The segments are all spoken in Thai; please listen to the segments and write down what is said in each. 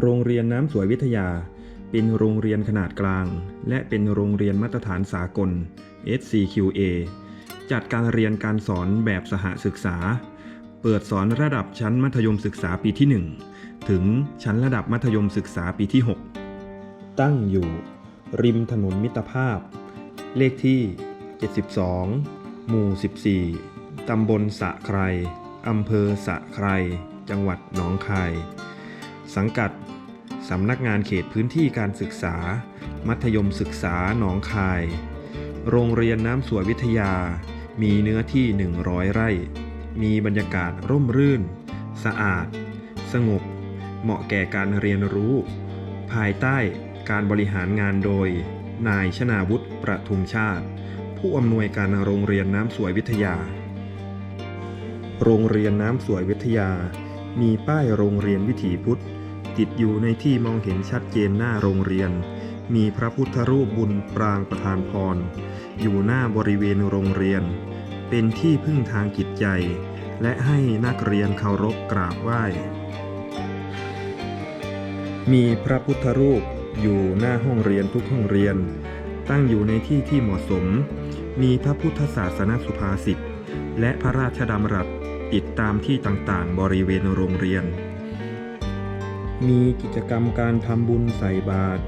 โรงเรียนน้ำสวยวิทยา เป็นโรงเรียนขนาดกลาง และเป็นโรงเรียนมาตรฐานสากล SCQA จัดการเรียนการสอนแบบสหศึกษา เปิดสอนระดับชั้นมัธยมศึกษาปีที่ 1 ถึงชั้นระดับมัธยมศึกษาปีที่ 6 ตั้งอยู่ ริมถนนมิตรภาพ เลขที่ 72 หมู่ 14 ตำบลสะไครอำเภอสะไคร จังหวัดหนองคาย สังกัด สำนักงานเขตพื้นที่การศึกษา มัธยมศึกษาหนองคาย โรงเรียนน้ำสวยวิทยา มีเนื้อที่ 100 ไร่ มีบรรยากาศร่มรื่น สะอาด สงบ เหมาะแก่การเรียนรู้ ภายใต้การบริหารงานโดย นายชนาวุฒิประทุมชาติ ผู้อำนวยการโรงเรียนน้ำสวยวิทยา โรงเรียนน้ำสวยวิทยามีป้ายโรงเรียนวิถีพุทธ ติดอยู่ในที่มองเห็นชัดเจนหน้าโรงเรียน มีพระพุทธรูปบุญปรางประธานพร อยู่หน้าบริเวณโรงเรียน เป็นที่พึ่งทางจิตใจ และให้นักเรียนเคารพกราบไหว้ มีพระพุทธรูปอยู่หน้าห้องเรียนทุกห้องเรียน ตั้งอยู่ในที่ที่เหมาะสม มีพระพุทธศาสนสุภาษิตและพระราชดำรัสติดตามที่ต่างๆ บริเวณโรงเรียน มีกิจกรรมการทำบุญใส่บาตร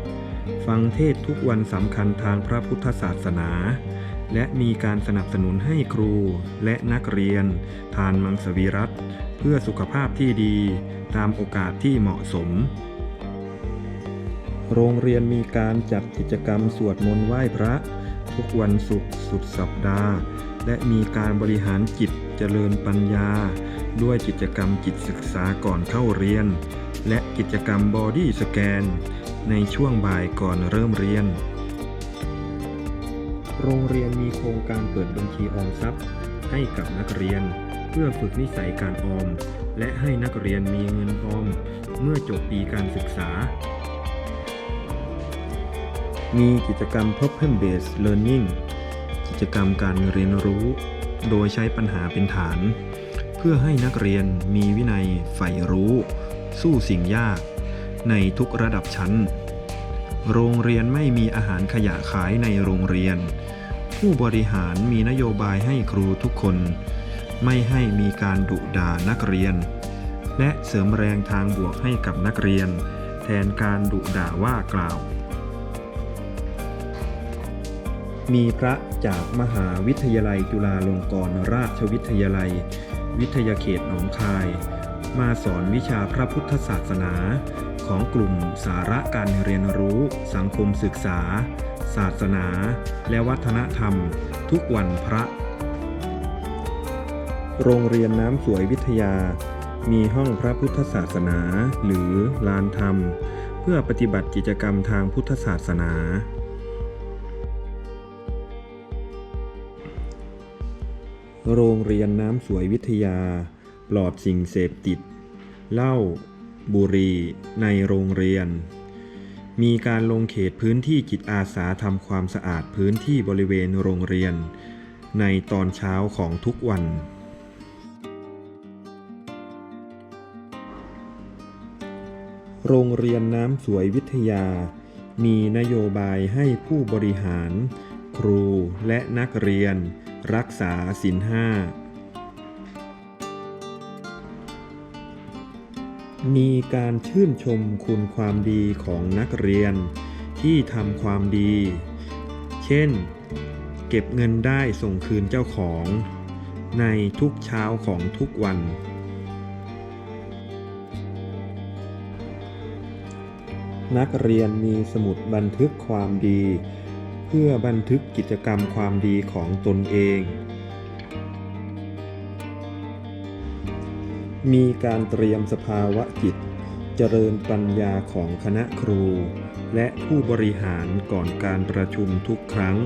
ฟังเทศทุกวันสำคัญทางพระพุทธศาสนา และมีการสนับสนุนให้ครูและนักเรียน ทานมังสวิรัตเพื่อสุขภาพที่ดี ตามโอกาสที่เหมาะสม โรงเรียนมีการจัดกิจกรรมสวดมนต์ไหว้พระ ทุกวันศุกร์สุดสัปดาห์ และมีการบริหารจิต เจริญปัญญา ด้วยกิจกรรมจิตศึกษาก่อนเข้าเรียน และกิจกรรมบอดี้สแกน ในช่วงบ่ายก่อนเริ่มเรียน โรงเรียนมีโครงการเปิดบัญชีออมทรัพย์ ให้กับนักเรียน เพื่อฝึกนิสัยการออม และให้นักเรียนมีเงินออม เมื่อจบปีการศึกษามีกิจกรรม Problem Based Learning กิจกรรมการเรียนรู้ โดยใช้ปัญหาเป็นฐาน เพื่อให้นักเรียนมีวินัยใฝ่รู้ สู้สิ่งยาก ในทุกระดับชั้น โรงเรียนไม่มีอาหารขยะขายในโรงเรียน ผู้บริหารมีนโยบายให้ครูทุกคน ไม่ให้มีการดุด่านักเรียน และเสริมแรงทางบวกให้กับนักเรียน แทนการดุด่าว่ากล่าว มีพระจากมหาวิทยาลัยจุฬาลงกรณราชวิทยาลัย วิทยาเขตหนองคาย มาสอนวิชาพระพุทธศาสนา ของกลุ่มสาระการเรียนรู้ สังคมศึกษา ศาสนา และวัฒนธรรม ทุกวันพระ โรงเรียนน้ำสวยวิทยา มีห้องพระพุทธศาสนา หรือลานธรรม เพื่อปฏิบัติกิจกรรมทางพุทธศาสนา โรงเรียนน้ำสวยวิทยา ปลอดสิ่งเสพติด เหล้า บุหรี่ ในโรงเรียน มีการลงเขตพื้นที่จิตอาสาทำความสะอาดพื้นที่บริเวณโรงเรียน ในตอนเช้าของทุกวันโรงเรียนน้ำสวยวิทยา มีนโยบายให้ผู้บริหาร ครูและนักเรียน รักษาศีลห้ามีการชื่นชมคุณความดีของนักเรียนที่ทำความดี เช่น เก็บเงินได้ส่งคืนเจ้าของ ในทุกเช้าของทุกวัน นักเรียนมีสมุดบันทึกความดี เพื่อบันทึกกิจกรรมความดีของตนเอง มีการเตรียมสภาวะจิต เจริญปัญญาของคณะครู และผู้บริหารก่อนการประชุมทุกครั้ง